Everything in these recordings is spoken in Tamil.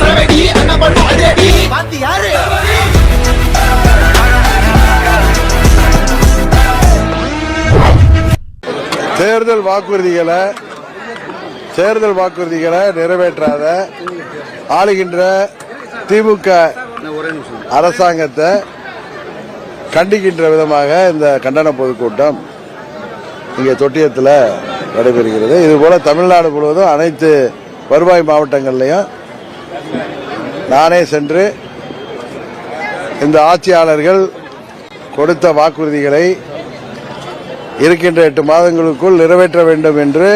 சரவெடி பாத்து யாரு? தேர்தல் வாக்குறுதிகளை தேர்தல் வாக்குறுதிகளை நிறைவேற்றாத ஆளுகின்ற திமுக அரசாங்கத்தை கண்டிக்கின்ற விதமாக இந்த கண்டன பொதுக்கூட்டம் இங்கே தொட்டியத்தில் நடைபெறுகிறது. இதுபோல தமிழ்நாடு முழுவதும் அனைத்து வருவாய் மாவட்டங்கள்லையும் நானே சென்று இந்த ஆட்சியாளர்கள் கொடுத்த வாக்குறுதிகளை இருக்கின்ற எட்டு மாதங்களுக்குள் நிறைவேற்ற வேண்டும் என்று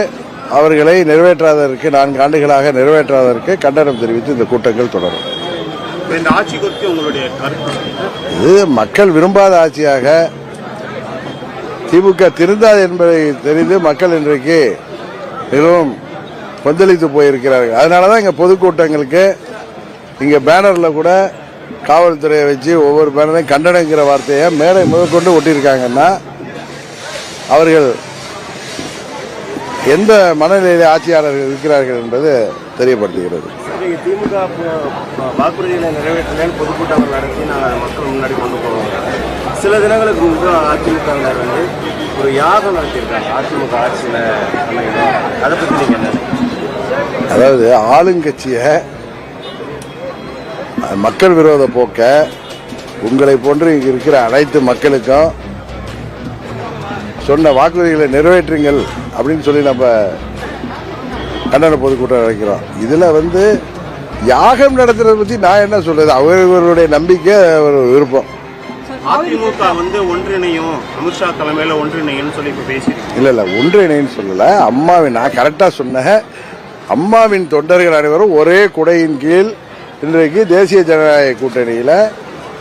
அவர்களை நிறைவேற்றாததற்கு நான்கு ஆண்டுகளாக நிறைவேற்றாததற்கு கண்டனம் தெரிவித்து இந்த கூட்டங்கள் தொடரும். இது மக்கள் விரும்பாத ஆட்சியாக திமுக திருந்தாது என்பதை தெரிந்து மக்கள் இன்றைக்கு மிகவும் கொந்தளித்து போயிருக்கிறார்கள். அதனால தான் இங்கே பொதுக்கூட்டங்களுக்கு இங்கே பேனரில் கூட காவல்துறையை வச்சு ஒவ்வொரு பேனரையும் கண்டனங்கிற வார்த்தையை மேலே முதற்கொண்டு ஒட்டியிருக்காங்கன்னா அவர்கள் எந்த மனநிலையில் ஆட்சியாளர்கள் இருக்கிறார்கள் என்பது தெரியப்படுத்துகிறது. திமுக வாக்குறுதிகளை நிறைவேற்றலன்னு பொதுக்கூட்டம் நடத்தி நாங்கள் மக்கள் முன்னாடி கொண்டு போவோம் சில தினங்களுக்கு முன்பு அதிமுகவினர் வந்து ஒரு யாகம் நடத்தியிருக்காங்க. அதிமுக ஆட்சியில் அதை பற்றி நீங்கள் என்ன அதாவது ஆளுங்கட்சியை மக்கள் விரோத போக்க உங்களை போன்று இங்க இருக்கிற அனைத்து மக்களுக்கும் சொன்ன வாக்குறுதிகளை நிறைவேற்றுங்கள் அப்படின்னு சொல்லி நம்ம கண்டன பொதுக்கூட்டம் நடக்கிறோம். இதுல வந்து யாகம் நடத்துறதை பத்தி நான் என்ன சொல்றது? அவர்களுடைய நம்பிக்கை ஒரு விருப்பம். அதிமுக வந்து ஒன்றிணையும் அமித்ஷா தலைமையில ஒன்றிணையும் சொல்லி இப்போ பேசியிருக்கீங்க. இல்ல இல்ல ஒன்றிணைன்னு சொல்லல. அம்மாவின் நான் கரெக்டா சொன்னேன். அம்மாவின் தொண்டர்கள் அனைவரும் ஒரே குடையின் கீழ் இன்றைக்கு தேசிய ஜனநாயக கூட்டணியில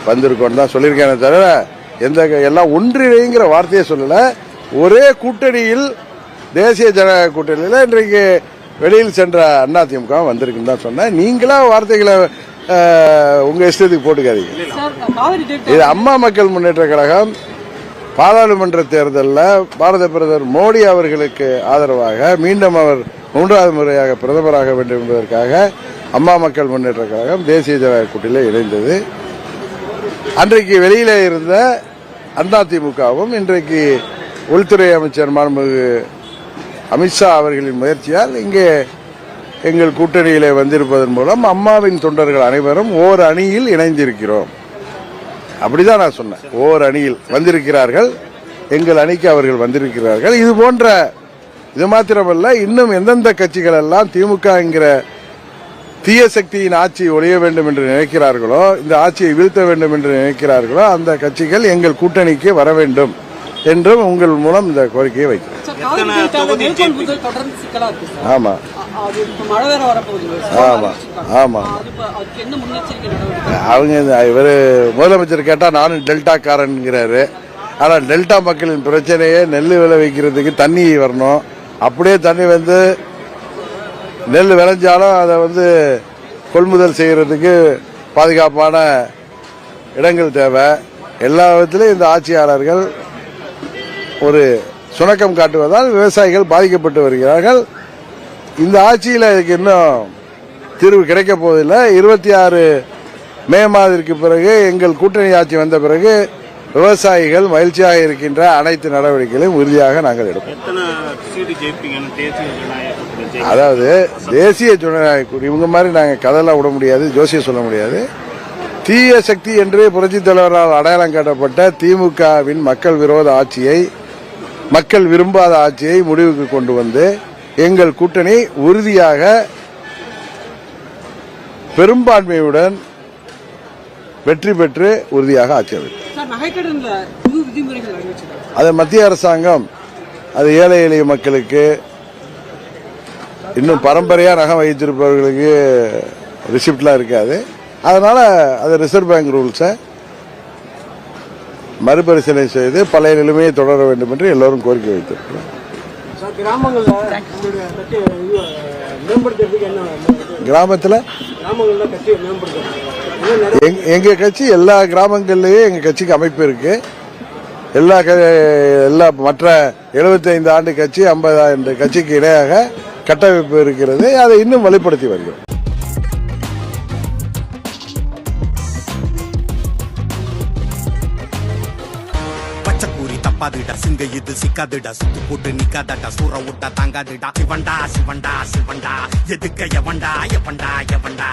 வந்திருக்கோம் தான் சொல்லியிருக்கேனே தவிர எந்த எல்லாம் ஒன்றிணைங்கிற வார்த்தையை சொல்லல. ஒரே கூட்டணியில் தேசிய ஜனநாயக கூட்டணியில இன்றைக்கு வெளியில் சென்ற அதிமுக வந்திருக்குன்னு தான் சொன்னேன். நீங்களா வார்த்தைகளை அஹ், உங்க இஷ்டத்துக்கு போட்டுக்காதீங்க. இது அம்மா மக்கள் முன்னேற்ற கழகம். பாராளுமன்ற தேர்தலில் பாரத பிரதமர் மோடி அவர்களுக்கு ஆதரவாக மீண்டும் அவர் மூன்றாவது முறையாக பிரதமராக வேண்டும் என்பதற்காக அம்மா மக்கள் முன்னேற்ற கழகம் தேசிய ஜனநாயக கூட்டிலே இணைந்தது. அன்றைக்கு வெளியில இருந்த அதிமுகவும் இன்றைக்கு உள்துறை அமைச்சர் மாண்புமிகு அமித்ஷா அவர்களின் முயற்சியால் இங்கே எங்கள் கூட்டணியிலே வந்திருப்பதன் மூலம் அம்மாவின் தொண்டர்கள் அனைவரும் ஓர் அணியில் இணைந்திருக்கிறோம். அப்படிதான் நான் சொன்னேன். ஓர் அணியில் வந்திருக்கிறார்கள். எங்கள் அணிக்கு அவர்கள் வந்திருக்கிறார்கள். இது போன்ற இது மாத்திரமல்ல இன்னும் எந்தெந்த கட்சிகள் எல்லாம் திமுக என்கிற தீய சக்தியின் ஆட்சி ஒழிய வேண்டும் என்று நினைக்கிறார்களோ இந்த ஆட்சியை வீழ்த்த வேண்டும் என்று நினைக்கிறார்களோ அந்த கட்சிகள் எங்கள் கூட்டணிக்கு வர வேண்டும் என்றும் உங்கள் மூலம் இந்த கோரிக்கையை வைக்கிறேன். ஆமா. ஆமா, ஆமா. அவங்க இவர் முதலமைச்சர் கேட்டா நானும் டெல்டாக்காரன்ங்கிறாரு ஆனா டெல்டா மக்களின் பிரச்சனையே நெல் விளைவிக்கிறதுக்கு தண்ணி வரணும். அப்படியே தண்ணி வந்து நெல் விளைஞ்சாலும் அதை வந்து கொள்முதல் செய்யறதுக்கு பாதுகாப்பான இடங்கள் தேவை. எல்லா விதத்திலும் இந்த ஆட்சியாளர்கள் ஒரு சுணக்கம் காட்டுவதால் விவசாயிகள் பாதிக்கப்பட்டு வருகிறார்கள். இந்த ஆட்சியில் இதுக்கு இன்னும் தீர்வு கிடைக்க போவதில்லை. இருபத்தி ஆறு மே மாதத்திற்கு பிறகு எங்கள் கூட்டணி ஆட்சி வந்த பிறகு விவசாயிகள் மகிழ்ச்சியாக இருக்கின்ற அனைத்து நடவடிக்கைகளையும் உறுதியாக நாங்கள் எடுப்போம். அதாவது தேசிய ஜனநாயக இவங்க மாதிரி நாங்கள் கதையெல்லாம் விட முடியாது ஜோசியம் சொல்ல முடியாது தீய சக்தி என்று புரட்சித் தலைவரால் அடையாளம் காட்டப்பட்ட திமுகவின் மக்கள் விரோத ஆட்சியை மக்கள் விரும்பாத ஆட்சியை முடிவுக்கு கொண்டு வந்து எங்கள் கூட்டணி உறுதியாக பெரும்பான்மையுடன் வெற்றி பெற்று உறுதியாக ஆட்சி அமைக்கும் அது மத்திய அரசாங்கம் அது ஏழை எளிய மக்களுக்கு இன்னும் பரம்பரையா நகம் வைத்திருப்பவர்களுக்கு ரிசிப்ட்லாம் இருக்காது. அதனால அது ரிசர்வ் பேங்க் ரூல்ஸை மறுபரிசீலனை செய்து பழைய நிலைமையை தொடர வேண்டும் என்று எல்லோரும் கோரிக்கை வைத்திருக்கிறோம். கிராமத்தில்? எங்கள் கட்சி எல்லா கிராமங்கள்லேயும் எங்கள் கட்சிக்கு அமைப்பு இருக்குது எல்லா எல்லா மற்ற எழுபத்தைந்து ஆண்டு கட்சி ஐம்பது ஆண்டு கட்சிக்கு இடையாக கட்டமைப்பு இருக்கிறது. அதை இன்னும் வலுப்படுத்தி வருகிறோம். தப்பாதுடா சிங்க இது சிக்காதுடா சுத்து போட்டு நிக்காதடா சூற விட்டா தாங்காதுடா. சிவண்டா சிவண்டா சிவண்டா எதுக்க எவண்டா எவண்டா எவண்டா